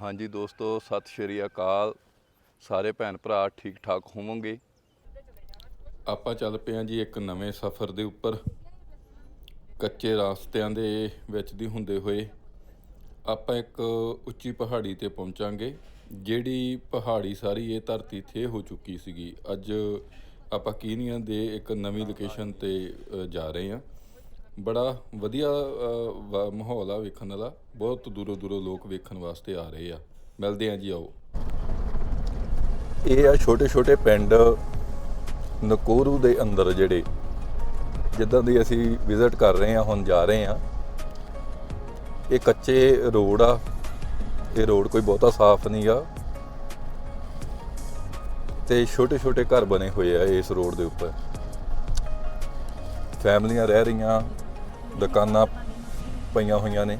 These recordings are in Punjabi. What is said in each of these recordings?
ਹਾਂਜੀ ਦੋਸਤੋ, ਸਤਿ ਸ਼੍ਰੀ ਅਕਾਲ। ਸਾਰੇ ਭੈਣ ਭਰਾ ਠੀਕ ਠਾਕ ਹੋਵੋਗੇ? ਆਪਾਂ ਚੱਲ ਪਏ ਹਾਂ ਜੀ ਇੱਕ ਨਵੇਂ ਸਫ਼ਰ ਦੇ ਉੱਪਰ। ਕੱਚੇ ਰਸਤਿਆਂ ਦੇ ਵਿੱਚ ਦੀ ਹੁੰਦੇ ਹੋਏ ਆਪਾਂ ਇੱਕ ਉੱਚੀ ਪਹਾੜੀ ਤੇ ਪਹੁੰਚਾਂਗੇ, ਜਿਹੜੀ ਪਹਾੜੀ ਸਾਰੀ ਇਹ ਧਰਤੀ ਥੇ ਹੋ ਚੁੱਕੀ ਸੀਗੀ। ਅੱਜ ਆਪਾਂ ਕੀਨੀਆ ਦੇ ਇੱਕ ਨਵੀਂ ਲੋਕੇਸ਼ਨ ਤੇ ਜਾ ਰਹੇ ਹਾਂ ਬੜਾ ਵਧੀਆ ਅ, ਮਾਹੌਲ ਆ ਵੇਖਣ ਵਾਲਾ। ਬਹੁਤ ਦੂਰੋਂ ਦੂਰੋਂ ਲੋਕ ਵੇਖਣ ਵਾਸਤੇ ਆ ਰਹੇ ਆ। ਮਿਲਦੇ ਆ ਜੀ ਆਓ। ਇਹ ਆ ਛੋਟੇ ਛੋਟੇ ਪਿੰਡ ਨਕੋਰੂ ਦੇ ਅੰਦਰ ਜਿਹੜੇ ਜਿੱਦਾਂ ਦੀ ਅਸੀਂ ਵਿਜ਼ਿਟ ਕਰ ਰਹੇ ਹਾਂ ਹੁਣ ਜਾ ਰਹੇ ਹਾਂ ਇਹ ਕੱਚੇ ਰੋਡ ਆ। ਇਹ ਰੋਡ ਕੋਈ ਬਹੁਤਾ ਸਾਫ਼ ਨਹੀਂਗਾ ਤੇ ਛੋਟੇ ਛੋਟੇ ਘਰ ਬਣੇ ਹੋਏ ਆ ਇਸ ਰੋਡ ਦੇ ਉੱਪਰ। ਫੈਮਲੀਆਂ ਰਹਿ ਰਹੀਆਂ। ਦੁਕਾਨਾਂ ਪਈਆਂ ਹੋਈਆਂ ਨੇ।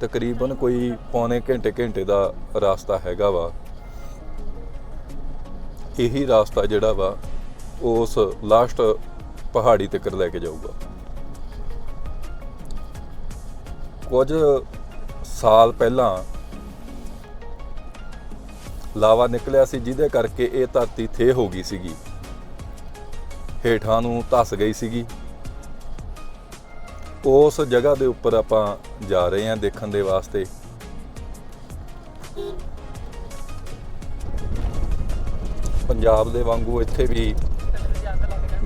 ਤਕਰੀਬਨ ਕੋਈ ਪੌਣੇ ਘੰਟੇ ਘੰਟੇ ਦਾ ਰਾਸਤਾ ਹੈਗਾ ਵਾ। ਇਹੀ ਰਾਸਤਾ ਜਿਹੜਾ ਵਾ ਉਸ ਲਾਸਟ ਪਹਾੜੀ ਤੱਕ ਲੈ ਕੇ ਜਾਊਗਾ। ਕੁਝ ਸਾਲ ਪਹਿਲਾਂ ਲਾਵਾ ਨਿਕਲਿਆ ਸੀ, ਜਿਹਦੇ ਕਰਕੇ ਇਹ ਧਰਤੀ ਥੇ ਹੋ ਗਈ ਸੀਗੀ। ਹੇਠਾਂ ਨੂੰ ਧੱਸ ਗਈ ਸੀਗੀ। ਉਸ ਜਗ੍ਹਾ ਦੇ ਉੱਪਰ ਆਪਾਂ ਜਾ ਰਹੇ ਹਾਂ ਦੇਖਣ ਦੇ ਵਾਸਤੇ। ਪੰਜਾਬ ਦੇ ਵਾਂਗੂ ਇੱਥੇ ਵੀ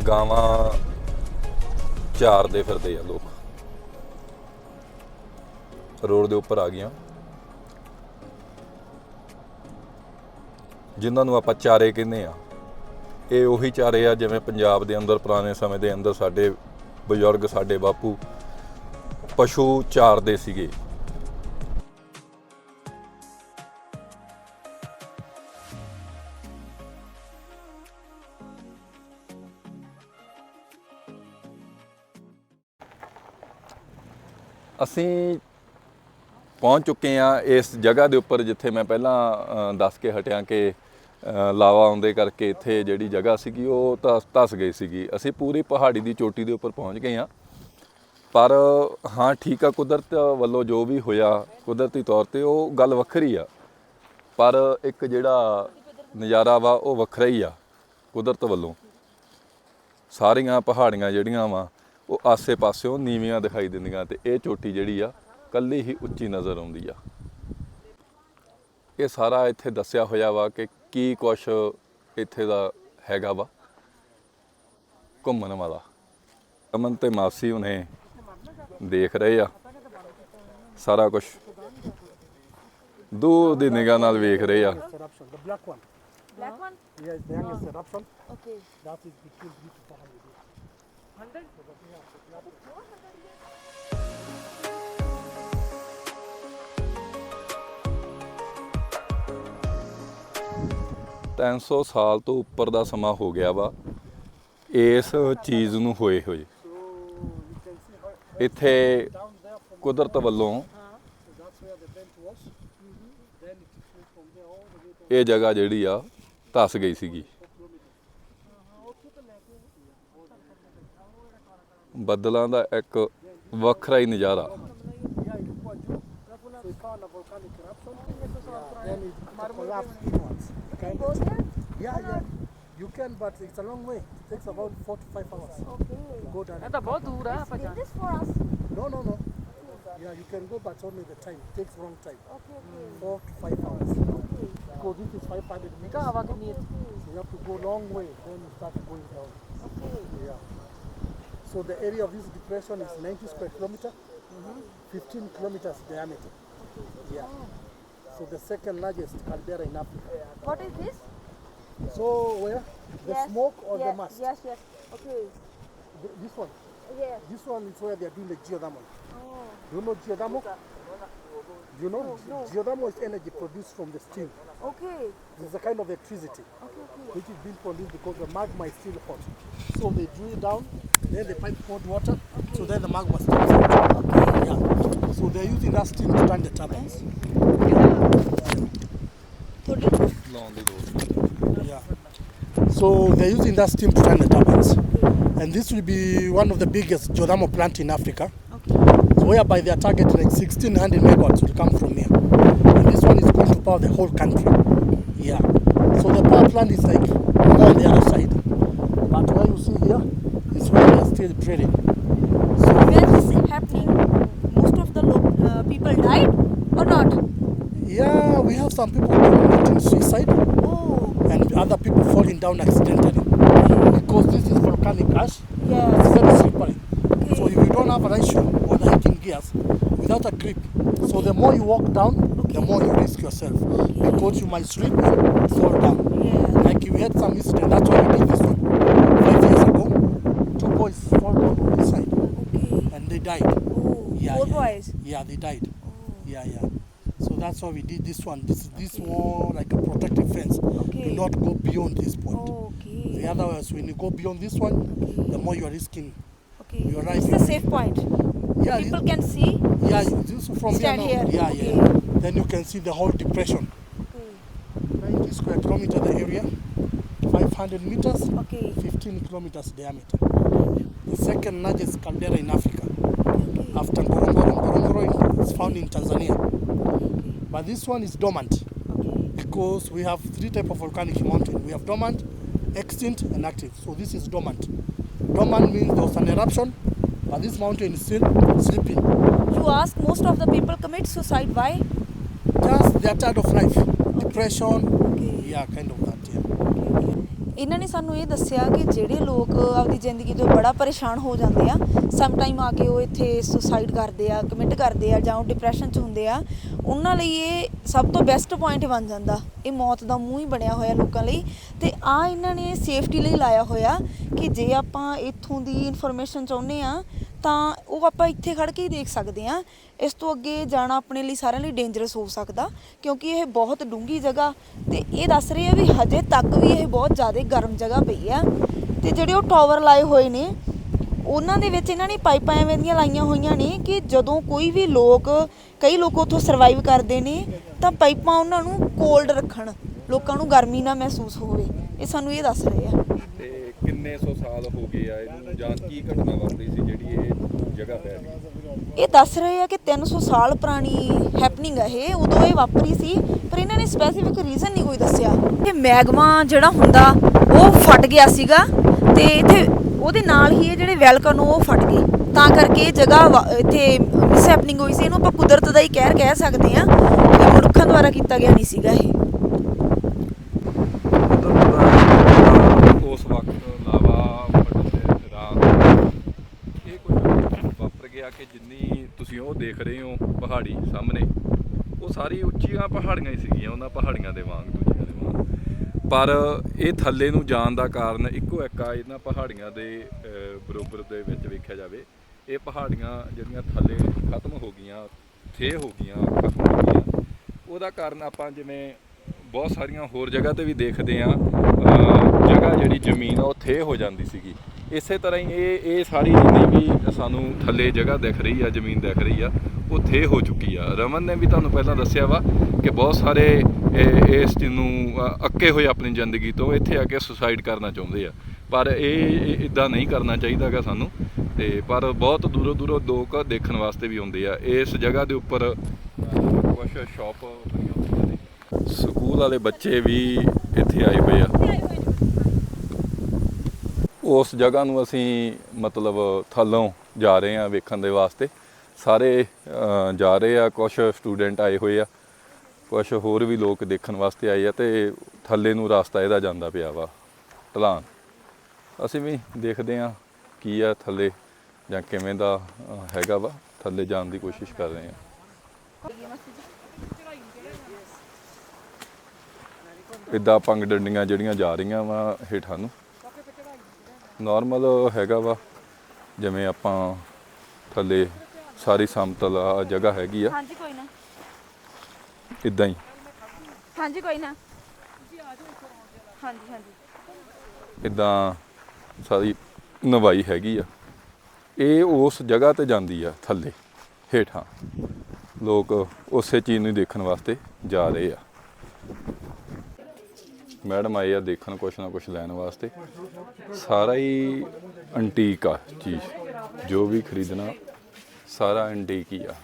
ਗਾਵਾਂ ਚਾਰਦੇ ਫਿਰਦੇ ਆ ਲੋਕ। ਰੋਡ ਦੇ ਉੱਪਰ ਆ ਗਈਆਂ। ਜਿਨ੍ਹਾਂ ਨੂੰ ਆਪਾਂ ਚਾਰੇ ਕਹਿੰਦੇ ਆ ਇਹ ਉਹੀ ਚਾਰੇ ਆ ਜਿਵੇਂ ਪੰਜਾਬ ਦੇ ਅੰਦਰ, ਪੁਰਾਣੇ ਸਮੇਂ ਦੇ ਅੰਦਰ ਸਾਡੇ ਬਜ਼ੁਰਗ, ਸਾਡੇ ਬਾਪੂ ਪਸ਼ੂ ਚਾਰਦੇ ਸੀਗੇ। ਅਸੀਂ ਪਹੁੰਚ ਚੁੱਕੇ ਆ ਇਸ ਜਗ੍ਹਾ ਦੇ ਉੱਪਰ ਜਿੱਥੇ ਮੈਂ ਪਹਿਲਾਂ ਦੱਸ ਕੇ ਹਟਿਆ ਕਿ ਲਾਵਾ ਆਉਂਦੇ ਕਰਕੇ ਇੱਥੇ ਜਿਹੜੀ ਜਗ੍ਹਾ ਸੀਗੀ, ਉਹ ਧਸ ਧਸ ਗਈ ਸੀਗੀ। ਅਸੀਂ ਪੂਰੀ ਪਹਾੜੀ ਦੀ ਚੋਟੀ ਦੇ ਉੱਪਰ ਪਹੁੰਚ ਗਏ ਹਾਂ। ਪਰ ਹਾਂ, ਠੀਕ ਆ, ਕੁਦਰਤ ਵੱਲੋਂ ਜੋ ਵੀ ਹੋਇਆ, ਕੁਦਰਤੀ ਤੌਰ ਤੇ ਉਹ ਗੱਲ ਵੱਖਰੀ ਆ। ਪਰ ਇੱਕ ਜਿਹੜਾ ਨਜ਼ਾਰਾ ਵਾ, ਉਹ ਵੱਖਰਾ ਹੀ ਆ, ਕੁਦਰਤ ਵੱਲੋਂ। ਸਾਰੀਆਂ ਪਹਾੜੀਆਂ ਜਿਹੜੀਆਂ ਵਾ, ਉਹ ਆਸੇ-ਪਾਸਿਓਂ ਨੀਵੀਆਂ ਦਿਖਾਈ ਦਿੰਦੀਆਂ ਤੇ ਇਹ ਚੋਟੀ ਜਿਹੜੀ ਆ, ਕੱਲੀ ਹੀ ਉੱਚੀ ਨਜ਼ਰ ਆਉਂਦੀ ਆ। ਇਹ ਸਾਰਾ ਇੱਥੇ ਦੱਸਿਆ ਹੋਇਆ ਵਾ ਕਿ ਕੀ ਕੁਛ ਇੱਥੇ ਦਾ ਹੈਗਾ ਵਾ ਘੁੰਮਣ ਵਾਲਾ ਅਮਨ ਤੇ ਮਾਸੀ ਉਹਨੇ ਦੇਖ ਰਹੇ ਆ ਸਾਰਾ ਕੁਝ ਦੂਰ ਦੀ ਨਿਗਾਹ ਨਾਲ ਵੇਖ ਰਹੇ ਆ eruption, the black one. Black one? Yeah, it's the youngest eruption. Okay. That is between three to four hundred years. Hundred? 300 ਸਾਲ ਤੋਂ ਉੱਪਰ ਦਾ ਸਮਾਂ ਹੋ ਗਿਆ ਵਾ ਇਸ ਚੀਜ਼ ਨੂੰ ਹੋਏ ਹੋਏ ਇੱਥੇ ਕੁਦਰਤ ਵੱਲੋਂ ਇਹ ਜਗ੍ਹਾ ਜਿਹੜੀ ਆ ਧਸ ਗਈ ਸੀਗੀ ਬੱਦਲਾਂ ਦਾ ਇੱਕ ਵੱਖਰਾ ਹੀ ਨਜ਼ਾਰਾ Then it, it inwards. Okay. Go there? Yeah, yeah. You can, but it's a long way. It takes about four to five hours. Okay. To go down. Это बहुत दूर है पचान. This for us? No, no, no. Yeah, you can go, but only the time. It takes wrong time. Okay, okay. Mm, four to five hours. Okay. Because this is 500 meters. Okay, okay. So you have to go long way, then you start going down. Okay. Yeah. So the area of this depression is 90 square kilometer, mm -hmm. 15 kilometers diameter. Yeah. So the second largest caldera in Africa. What is this? So where? The yes. smoke or yes. the mask? Yes, yes. Okay. Th- This one. Yes. This one is where they are doing the geothermal. Oh. Do you know geothermal? Do you know? no. Geothermal is energy produced from the steam. Okay. It's a kind of electricity. Which is being produced because the magma is still hot. So they drill down, then they pipe hot water, so then the magma stops. Okay. Yeah. So they're using that steam to turn the turbines. Yeah. So they're using that steam to turn the turbines. And this will be one of the biggest geothermal plant in Africa. So whereby they are targeting like 1600 megawatts will come from here. And this one is going to power the whole country. Yeah. So the power plant is like on the other side. But what you see here is where they are still drilling. Some people committing suicide Oh, and other people falling down accidentally because this is volcanic ash. It's very slippery. So if you don't have a right shoe or the hiking gears without a grip, so the more you walk down, the more you risk yourself because you might slip and fall down. Yeah. Like we had some incident, that's why we did this one five years ago. Two boys fall down on this side Okay. and they died. Oh, Yeah, four yeah. boys. Yeah, they died. Oh, Yeah, yeah. So that's why we did this one. This this more like a protective fence. Okay. Do not go beyond this point. okay. The other was when you go beyond this one, the more you are risking. Okay. You're right. It's the safe point. Yeah, People it- can see. Yeah, this from Stand here. now. here, Yeah, okay. yeah. Then you can see the whole depression. Okay. 90 square kilometer the area, 500 meters, Okay. 15 kilometers diameter. The second largest caldera in Africa Okay. after Ngorongoro. Ngorongoro is found in Tanzania, Okay. But this one is dormant because we have three type of volcanic mountain. We have dormant, extinct, and active. So this is dormant. Dormant means there was an eruption, but this mountain is still sleeping. You ask most of the people commit suicide. Why? Just they are tired of life, depression. Okay. Yeah, kind of that. Yeah. ਇਹਨਾਂ ਨੇ ਸਾਨੂੰ ਇਹ ਦੱਸਿਆ ਕਿ ਜਿਹੜੇ ਲੋਕ ਆਪਦੀ ਜ਼ਿੰਦਗੀ ਤੋਂ ਬੜਾ ਪਰੇਸ਼ਾਨ ਹੋ ਜਾਂਦੇ ਆ ਸਮ ਟਾਈਮ ਆ ਕੇ ਉਹ ਇੱਥੇ ਸੁਸਾਈਡ ਕਰਦੇ ਆ ਕਮਿਟ ਕਰਦੇ ਆ ਜਾਂ ਉਹ ਡਿਪਰੈਸ਼ਨ 'ਚ ਹੁੰਦੇ ਆ, ਉਹਨਾਂ ਲਈ ਇਹ ਸਭ ਤੋਂ ਬੈਸਟ ਪੁਆਇੰਟ ਬਣ ਜਾਂਦਾ। ਇਹ ਮੌਤ ਦਾ ਮੂੰਹ ਹੀ ਬਣਿਆ ਹੋਇਆ ਲੋਕਾਂ ਲਈ ਤੇ ਆ ਇਹਨਾਂ ਨੇ ਸੇਫਟੀ ਲਈ ਲਾਇਆ ਹੋਇਆ ਕਿ ਜੇ ਆਪਾਂ ਇੱਥੋਂ ਦੀ ਇਨਫੋਰਮੇਸ਼ਨ ਚਾਹੁੰਦੇ ਆ ਤਾਂ ਉਹ ਆਪਾਂ ਇੱਥੇ ਖੜ ਕੇ ਹੀ ਦੇਖ ਸਕਦੇ ਹਾਂ। ਇਸ ਤੋਂ ਅੱਗੇ ਜਾਣਾ ਆਪਣੇ ਲਈ ਸਾਰਿਆਂ ਲਈ ਡੇਂਜਰਸ ਹੋ ਸਕਦਾ, ਕਿਉਂਕਿ ਇਹ ਬਹੁਤ ਡੂੰਗੀ ਜਗ੍ਹਾ ਤੇ ਇਹ ਦੱਸ ਰਹੇ ਆ ਵੀ ਹਜੇ ਤੱਕ ਵੀ ਇਹ ਬਹੁਤ ਜ਼ਿਆਦਾ ਗਰਮ ਜਗ੍ਹਾ ਪਈ ਆ। ਤੇ ਜਿਹੜੇ ਉਹ ਟਾਵਰ ਲਾਏ ਹੋਏ ਨੇ, ਉਹਨਾਂ ਦੇ ਵਿੱਚ ਇਹਨਾਂ ਨੇ ਪਾਈਪਾਂ ਐਵੇਂ ਦੀਆਂ ਲਾਈਆਂ ਹੋਈਆਂ ਨੇ ਕਿ ਜਦੋਂ ਕੋਈ ਵੀ ਲੋਕ, ਕਈ ਲੋਕ ਉੱਥੋਂ ਸਰਵਾਈਵ ਕਰਦੇ ਨੇ, ਤਾਂ ਪਾਈਪਾਂ ਉਹਨਾਂ ਨੂੰ ਕੋਲਡ ਰੱਖਣ, ਲੋਕਾਂ ਨੂੰ ਗਰਮੀ ਨਾ ਮਹਿਸੂਸ ਹੋਵੇ। ਇਹ ਸਾਨੂੰ ਇਹ ਦੱਸ ਰਹੇ ਆ। ਹੋ ਗਏ ਆ, ਇਹਨੂੰ ਜਾਂ ਕੀ ਘਟਨਾ ਵਾਪਰੀ ਸੀ ਜਿਹੜੀ ਇਹ ਜਗ੍ਹਾ ਪੈ ਗਈ? ਇਹ ਦੱਸ ਰਹੇ ਆ ਕਿ 300 ਸਾਲ ਪੁਰਾਣੀ ਹੈਪਨਿੰਗ ਹੈ ਇਹ, ਉਦੋਂ ਇਹ ਵਾਪਰੀ ਸੀ, ਪਰ ਇਹਨਾਂ ਨੇ ਸਪੈਸੀਫਿਕ ਰੀਜ਼ਨ ਨਹੀਂ ਕੋਈ ਦੱਸਿਆ। ਇਹ ਮੈਗਮਾ ਜਿਹੜਾ ਹੁੰਦਾ, ਉਹ ਫਟ ਗਿਆ ਸੀਗਾ ਤੇ ਇੱਥੇ ਉਹਦੇ ਨਾਲ ਹੀ ਇਹ ਜਿਹੜੇ ਵੈਲਕਨ ਉਹ ਫਟ ਗਏ। ਤਾਂ ਕਰਕੇ ਇਹ ਜਗ੍ਹਾ ਇੱਥੇ ਮਿਸ ਹੈਪਨਿੰਗ ਹੋਈ ਸੀ, ਇਹਨੂੰ ਆਪਾਂ ਕੁਦਰਤ ਦਾ ਹੀ ਕਹਿਰ ਕਹਿ ਸਕਦੇ ਆ ਇਹ ਮਨੁੱਖਾਂ ਦੁਆਰਾ ਕੀਤਾ ਗਿਆ ਨਹੀਂ ਸੀਗਾ ਇਹ ਉਸ ਵਕਤ ਲਾਵਾ ਫਟਣ ਦੇ ਦੌਰਾਨ ਇਹ ਕੁਝ ਵਾਪਰ ਗਿਆ ਕਿ ਜਿੰਨੀ ਤੁਸੀਂ ਉਹ ਦੇਖ ਰਹੇ ਹੋ ਪਹਾੜੀ ਸਾਹਮਣੇ। ਉਹ ਸਾਰੀ ਉੱਚੀਆਂ ਪਹਾੜੀਆਂ ਹੀ ਸੀਗੀਆਂ, ਉਹਨਾਂ ਪਹਾੜੀਆਂ ਦੇ ਵਾਂਗ, ਦੂਜੀਆਂ ਦੇ ਵਾਂਗ। ਪਰ ਇਹ ਥੱਲੇ ਨੂੰ ਜਾਣ ਦਾ ਕਾਰਨ ਇੱਕੋ ਇੱਕ ਆ, ਇਹਨਾਂ ਪਹਾੜੀਆਂ ਦੇ ਬਰੋਬਰ ਦੇ ਵਿੱਚ ਵੇਖਿਆ ਜਾਵੇ, ਇਹ ਪਹਾੜੀਆਂ ਜਿਹੜੀਆਂ ਥੱਲੇ ਖਤਮ ਹੋ ਗਈਆਂ, ਥੇ ਹੋ ਗਈਆਂ, ਖਤਮ ਹੋ ਗਈਆਂ। ਉਹਦਾ ਕਾਰਨ ਆਪਾਂ ਜਿਵੇਂ ਬਹੁਤ ਸਾਰੀਆਂ ਹੋਰ ਜਗ੍ਹਾ ਤੇ ਵੀ ਦੇਖਦੇ ਆ ਜਗ੍ਹਾ ਜਿਹੜੀ ਜ਼ਮੀਨ ਆ, ਉਹ ਥੇ ਹੋ ਜਾਂਦੀ ਸੀਗੀ। ਇਸੇ ਤਰ੍ਹਾਂ ਹੀ ਇਹ ਇਹ ਸਾਰੀ ਜਿੰਨੀ ਵੀ ਸਾਨੂੰ ਥੱਲੇ ਜਗ੍ਹਾ ਦਿਖ ਰਹੀ ਆ, ਜ਼ਮੀਨ ਦਿਖ ਰਹੀ ਆ, ਉਹ ਥੇ ਹੋ ਚੁੱਕੀ ਆ। ਰਮਨ ਨੇ ਵੀ ਤੁਹਾਨੂੰ ਪਹਿਲਾਂ ਦੱਸਿਆ ਵਾ ਕਿ ਬਹੁਤ ਸਾਰੇ ਇਹ- ਇਸ ਚੀਜ਼ ਨੂੰ ਅੱਕੇ ਹੋਏ ਆਪਣੀ ਜ਼ਿੰਦਗੀ ਤੋਂ ਇੱਥੇ ਆ ਕੇ ਸੁਸਾਈਡ ਕਰਨਾ ਚਾਹੁੰਦੇ ਆ। ਪਰ ਇਹ ਇਦਾਂ ਨਹੀਂ ਕਰਨਾ ਚਾਹੀਦਾਗਾ ਸਾਨੂੰ। ਤੇ ਪਰ ਬਹੁਤ ਦੂਰੋਂ ਦੂਰੋਂ ਲੋਕ ਦੇਖਣ ਵਾਸਤੇ ਵੀ ਆਉਂਦੇ ਆ। ਇਸ ਜਗ੍ਹਾ ਦੇ ਉੱਪਰ ਕੁਝ ਸ਼ਾਪ ਬਣੀਆਂ ਨੇ। ਸਕੂਲ ਵਾਲੇ ਬੱਚੇ ਵੀ ਇੱਥੇ ਆਏ ਹੋਏ ਆ। ਉਸ ਜਗ੍ਹਾ ਨੂੰ ਅਸੀਂ ਮਤਲਬ ਥੱਲੋਂ ਜਾ ਰਹੇ ਆ ਵੇਖਣ ਦੇ ਵਾਸਤੇ। ਸਾਰੇ ਜਾ ਰਹੇ ਆ ਕੁਝ ਸਟੂਡੈਂਟ ਆਏ ਹੋਏ ਆ ਕੁਝ ਹੋਰ ਵੀ ਲੋਕ ਦੇਖਣ ਵਾਸਤੇ ਆਏ ਆ ਤੇ ਥੱਲੇ ਨੂੰ ਰਸਤਾ ਇਹਦਾ ਜਾਂਦਾ ਪਿਆ ਵਾ, ਢਲਾਨ। ਅਸੀਂ ਵੀ ਦੇਖਦੇ ਆ ਕੀ ਆ ਥੱਲੇ ਜਾਂ ਕਿਵੇਂ ਦਾ ਹੈਗਾ ਵਾ, ਥੱਲੇ ਜਾਣ ਦੀ ਕੋਸ਼ਿਸ਼ ਕਰ ਰਹੇ ਆ ਇਦਾਂ ਪੰਗ ਡੰਡੀਆਂ ਜਿਹੜੀਆਂ ਜਾ ਰਹੀਆਂ ਵਾ ਹੇਠਾਂ ਨੂੰ। ਨਾਰਮਲ ਹੈਗਾ ਵਾ ਜਿਵੇਂ ਆਪਾਂ ਥੱਲੇ ਸਾਰੀ ਸਮਤਲ ਆ ਜਗ੍ਹਾ ਹੈਗੀ ਆ। ਹਾਂਜੀ ਕੋਈ ਨਾ। ਇਦਾਂ ਹੀ। ਹਾਂਜੀ ਕੋਈ ਨਾ। ਹਾਂਜੀ ਹਾਂਜੀ। ਇਦਾਂ ਸਾਰੀ ਨਵਾਈ ਹੈਗੀ ਆ। ਇਹ ਉਸ ਜਗ੍ਹਾ ਤੇ ਜਾਂਦੀ ਆ ਥੱਲੇ ਹੇਠਾਂ। ਲੋਕ ਉਸੇ ਚੀਜ਼ ਨੂੰ ਦੇਖਣ ਵਾਸਤੇ ਜਾ ਰਹੇ ਆ। ਮੈਡਮ ਆਏ ਆ ਦੇਖਣ ਕੁਛ ਨਾ ਕੁਛ ਲੈਣ ਵਾਸਤੇ। ਸਾਰਾ ਹੀ ਅੰਟੀਕ ਆ ਚੀਜ਼। ਜੋ ਵੀ ਖਰੀਦਣਾ ਸਾਰਾ ਇੰਡੀਕ ਹੀ ਆ।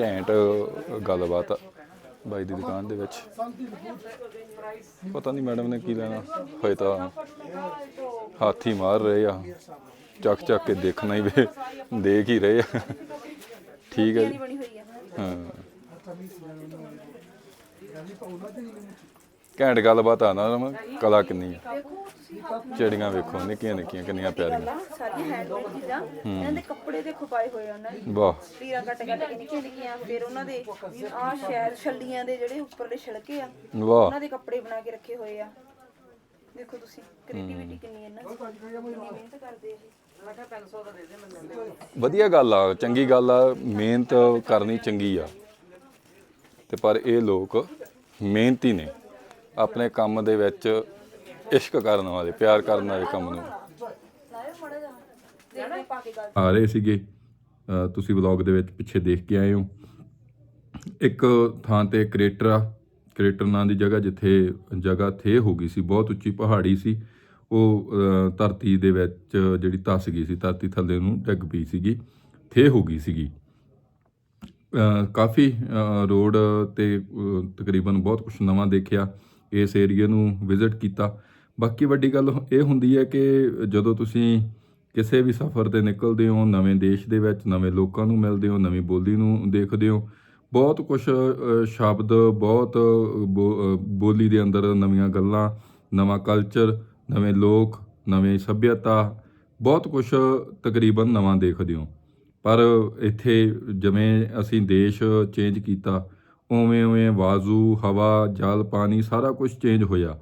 ਘੈਂਟ ਗੱਲਬਾਤ ਆ ਬਾਈ ਦੀ ਦੁਕਾਨ ਦੇ ਵਿੱਚ। ਪਤਾ ਨਹੀਂ ਮੈਡਮ ਨੇ ਕੀ ਲੈਣਾ। ਹੋਏ ਤਾਂ ਹਾਥੀ ਮਾਰ ਰਹੇ ਆ। ਚੱਕ ਚੱਕ ਕੇ ਦੇਖਣਾ ਹੀ ਵੇ ਦੇਖ ਹੀ ਰਹੇ ਆ। ਠੀਕ ਹੈ ਜੀ। ਹਾਂ। ਘੈਂਟ ਗੱਲਬਾਤ ਆ ਨਾ ਕਲਾ ਕਿੰਨੀ ਆ। ਚਿੜੀਆਂ ਵੇਖੋ ਨਿੱਕੀਆਂ ਨਿੱਕੀਆਂ ਕਿੰਨੀਆਂ ਪਿਆਰੀਆਂ। ਸਾਰੀਆਂ ਹੈਂਡਮੇਡ ਚੀਜ਼ਾਂ। ਇਹਨਾਂ ਦੇ ਕੱਪੜੇ ਦੇਖੋ ਪਾਏ ਹੋਏ ਆ ਉਹਨਾਂ ਨੇ ਵਾਹ। ਲੀਰਾਂ ਕੱਟ ਕੱਟ ਕੇ ਨਿੱਕੀਆਂ ਨਿੱਕੀਆਂ ਫਿਰ ਉਹਨਾਂ ਦੇ ਆਹ ਸ਼ਹਿਰ ਛੱਲੀਆਂ ਦੇ ਜਿਹੜੇ ਉੱਪਰਲੇ ਛਿਲਕੇ ਆ ਵਾਹ। ਉਹਨਾਂ ਦੇ ਕੱਪੜੇ ਬਣਾ ਕੇ ਰੱਖੇ ਹੋਏ ਆ। ਦੇਖੋ ਤੁਸੀਂ ਕ੍ਰੀਏਟੀਵਿਟੀ ਕਿੰਨੀ ਇਹਨਾਂ 'ਚ ਕਿੰਨੀ ਮਿਹਨਤ ਕਰਦੇ ਆ ਇਹ। ਵਧੀਆ ਗੱਲ ਆ ਚੰਗੀ ਗੱਲ ਆ ਮਿਹਨਤ ਕਰਨੀ ਚੰਗੀ ਆ। ਤੇ ਪਰ ਇਹ ਲੋਕ ਮਿਹਨਤੀ ਨੇ। ਆਪਣੇ ਕੰਮ ਦੇ ਵਿੱਚ ਇਸ਼ਕ ਕਰਨ ਵਾਲੇ, ਪਿਆਰ ਕਰਨ ਵਾਲੇ ਕੰਮ ਨੂੰ। ਆ ਰਹੇ ਸੀਗੇ ਤੁਸੀਂ ਵਲੌਗ ਦੇ ਵਿੱਚ ਪਿੱਛੇ ਦੇਖ ਕੇ ਆਏ ਹੋ। ਇੱਕ ਥਾਂ ਤੇ ਕ੍ਰੇਟਰ ਆ, ਕ੍ਰੇਟਰ ਨਾਂ ਦੀ ਜਗ੍ਹਾ ਜਿੱਥੇ ਜਗ੍ਹਾ ਥੇ ਹੋ ਗਈ ਸੀ, ਬਹੁਤ ਉੱਚੀ ਪਹਾੜੀ ਸੀ। ਉਹ ਧਰਤੀ ਦੇ ਵਿੱਚ ਜਿਹੜੀ ਧੱਸ ਗਈ ਸੀ, ਧਰਤੀ ਥੱਲੇ ਨੂੰ ਡਿੱਗ ਪਈ ਸੀਗੀ, ਥੇ ਹੋ ਗਈ ਸੀਗੀ। ਕਾਫੀ ਰੋਡ ਤੇ ਤਕਰੀਬਨ ਬਹੁਤ ਕੁਝ ਨਵਾਂ ਦੇਖਿਆ। ਇਸ ਏਰੀਆ ਨੂੰ ਵਿਜ਼ਿਟ ਕੀਤਾ। ਬਾਕੀ ਵੱਡੀ ਗੱਲ ਇਹ ਹੁੰਦੀ ਹੈ ਕਿ ਜਦੋਂ ਤੁਸੀਂ ਕਿਸੇ ਵੀ ਸਫ਼ਰ ਤੇ ਨਿਕਲਦੇ ਹੋ, ਨਵੇਂ ਦੇਸ਼ ਦੇ ਵਿੱਚ ਨਵੇਂ ਲੋਕਾਂ ਨੂੰ ਮਿਲਦੇ ਹੋ, ਨਵੀਂ ਬੋਲੀ ਨੂੰ ਦੇਖਦੇ ਹੋ, ਬਹੁਤ ਕੁਝ ਸ਼ਬਦ, ਬਹੁਤ ਬੋ- ਬੋਲੀ ਦੇ ਅੰਦਰ ਨਵੀਆਂ ਗੱਲਾਂ, ਨਵਾਂ ਕਲਚਰ ਨਵੇਂ ਲੋਕ, ਨਵੀਂ ਸੱਭਿਅਤਾ, ਬਹੁਤ ਕੁਝ ਤਕਰੀਬਨ ਨਵਾਂ ਦੇਖਦੇ ਹੋ। ਪਰ ਇੱਥੇ ਜਿਵੇਂ ਅਸੀਂ ਦੇਸ਼ ਚੇਂਜ ਕੀਤਾ ਉਵੇਂ ਉਵੇਂ ਵਾਜ਼ੂ ਹਵਾ, ਜਲ, ਪਾਣੀ ਸਾਰਾ ਕੁਝ ਚੇਂਜ ਹੋਇਆ।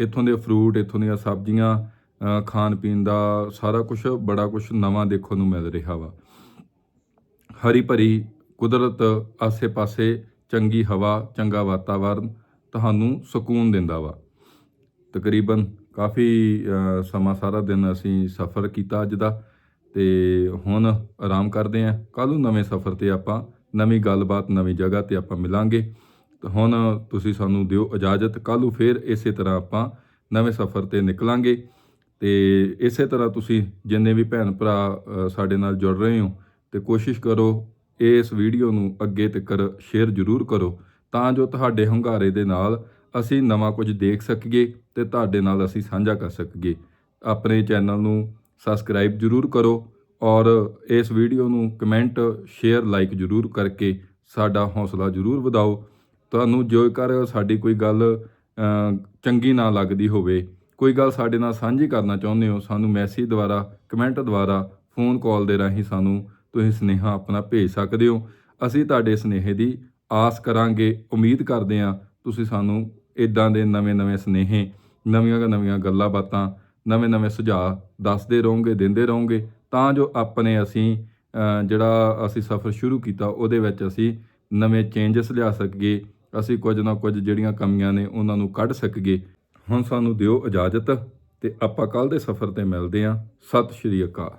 ਇੱਥੋਂ ਦੇ ਫਰੂਟ ਇੱਥੋਂ ਦੀਆਂ ਸਬਜ਼ੀਆਂ ਖਾਣ ਪੀਣ ਦਾ ਸਾਰਾ ਕੁਝ ਬੜਾ ਕੁਝ ਨਵਾਂ ਦੇਖਣ ਨੂੰ ਮਿਲ ਰਿਹਾ ਵਾ। ਹਰੀ ਭਰੀ, ਕੁਦਰਤ ਆਸੇ-ਪਾਸੇ ਚੰਗੀ ਹਵਾ, ਚੰਗਾ ਵਾਤਾਵਰਨ ਤੁਹਾਨੂੰ ਸਕੂਨ ਦਿੰਦਾ ਵਾ। ਤਕਰੀਬਨ ਕਾਫੀ ਸਮਾਂ ਸਾਰਾ ਦਿਨ ਅਸੀਂ ਸਫ਼ਰ ਕੀਤਾ ਅੱਜ ਦਾ ਤੇ ਹੁਣ ਆਰਾਮ ਕਰਦੇ ਆਂ ਕੱਲ ਨੂੰ ਨਵੇਂ ਸਫ਼ਰ ਤੇ ਆਪਾਂ ਨਵੀਂ ਗੱਲਬਾਤ ਨਵੀਂ ਜਗ੍ਹਾ ਤੇ ਆਪਾਂ ਮਿਲਾਂਗੇ। ਤੇ ਹੁਣ ਤੁਸੀਂ ਸਾਨੂੰ ਦਿਓ ਇਜਾਜ਼ਤ। ਕੱਲ ਨੂੰ ਫੇਰ ਇਸੇ ਤਰ੍ਹਾਂ ਆਪਾਂ ਨਵੇਂ ਸਫ਼ਰ ਤੇ ਨਿਕਲਾਂਗੇ। ਤੇ ਇਸੇ ਤਰ੍ਹਾਂ ਤੁਸੀਂ ਜਿੰਨੇ ਵੀ ਭੈਣ ਭਰਾ ਸਾਡੇ ਨਾਲ ਜੁੜ ਰਹੇ ਹੋ, ਤੇ ਕੋਸ਼ਿਸ਼ ਕਰੋ ਇਸ ਵੀਡੀਓ ਨੂੰ ਅੱਗੇ ਤੱਕ ਸ਼ੇਅਰ ਜ਼ਰੂਰ ਕਰੋ। ਤਾਂ ਜੋ ਤੁਹਾਡੇ ਹੰਗਾਰੇ ਦੇ ਨਾਲ ਅਸੀਂ ਨਵਾਂ ਕੁਝ ਦੇਖ ਸਕੀਏ ਤੇ ਤੁਹਾਡੇ ਨਾਲ ਅਸੀਂ ਸਾਂਝਾ ਕਰ ਸਕੀਏ। ਆਪਣੇ ਚੈਨਲ ਨੂੰ ਸਬਸਕ੍ਰਾਈਬ ਜ਼ਰੂਰ ਕਰੋ। ਔਰ ਇਸ ਵੀਡੀਓ ਨੂੰ ਕਮੈਂਟ, ਸ਼ੇਅਰ ਲਾਈਕ ਜ਼ਰੂਰ ਕਰਕੇ ਸਾਡਾ ਹੌਸਲਾ ਜ਼ਰੂਰ ਵਧਾਓ। ਤੁਹਾਨੂੰ ਜੇਕਰ ਸਾਡੀ ਕੋਈ ਗੱਲ ਚੰਗੀ ਨਾ ਲੱਗਦੀ ਹੋਵੇ, ਕੋਈ ਗੱਲ ਸਾਡੇ ਨਾਲ ਸਾਂਝੀ ਕਰਨਾ ਚਾਹੁੰਦੇ ਹੋ, ਸਾਨੂੰ ਮੈਸੇਜ ਦੁਆਰਾ, ਕਮੈਂਟ ਦੁਆਰਾ ਫੋਨ ਕਾਲ ਦੇ ਰਾਹੀਂ ਸਾਨੂੰ ਤੁਸੀਂ ਸੁਨੇਹਾ ਆਪਣਾ ਭੇਜ ਸਕਦੇ ਹੋ। ਅਸੀਂ ਤੁਹਾਡੇ ਸੁਨੇਹੇ ਦੀ ਆਸ ਕਰਾਂਗੇ, ਉਮੀਦ ਕਰਦੇ ਹਾਂ ਤੁਸੀਂ ਸਾਨੂੰ ਇਦਾਂ ਦੇ ਨਵੇਂ-ਨਵੇਂ ਸੁਨੇਹੇ, ਨਵੀਆਂ-ਨਵੀਆਂ ਗੱਲਾਂ ਬਾਤਾਂ, ਨਵੇਂ-ਨਵੇਂ ਸੁਝਾਅ ਦੱਸਦੇ ਰਹੋਗੇ, ਦਿੰਦੇ ਰਹੋਗੇ। ਤਾਂ ਜੋ ਆਪਣੇ ਅਸੀਂ ਜਿਹੜਾ ਅਸੀਂ ਸਫ਼ਰ ਸ਼ੁਰੂ ਕੀਤਾ, ਉਹਦੇ ਵਿੱਚ ਅਸੀਂ ਨਵੇਂ ਚੇਂਜਸ ਲਿਆ ਸਕੀਏ, ਅਸੀਂ ਕੁਝ ਨਾ ਕੁਝ ਜਿਹੜੀਆਂ ਕਮੀਆਂ ਨੇ ਉਹਨਾਂ ਨੂੰ ਕੱਢ ਸਕੀਏ। ਹੁਣ ਸਾਨੂੰ ਦਿਓ ਇਜਾਜ਼ਤ ਤੇ ਆਪਾਂ ਕੱਲ ਦੇ ਸਫ਼ਰ ਤੇ ਮਿਲਦੇ ਹਾਂ। ਸਤਿ ਸ਼੍ਰੀ ਅਕਾਲ।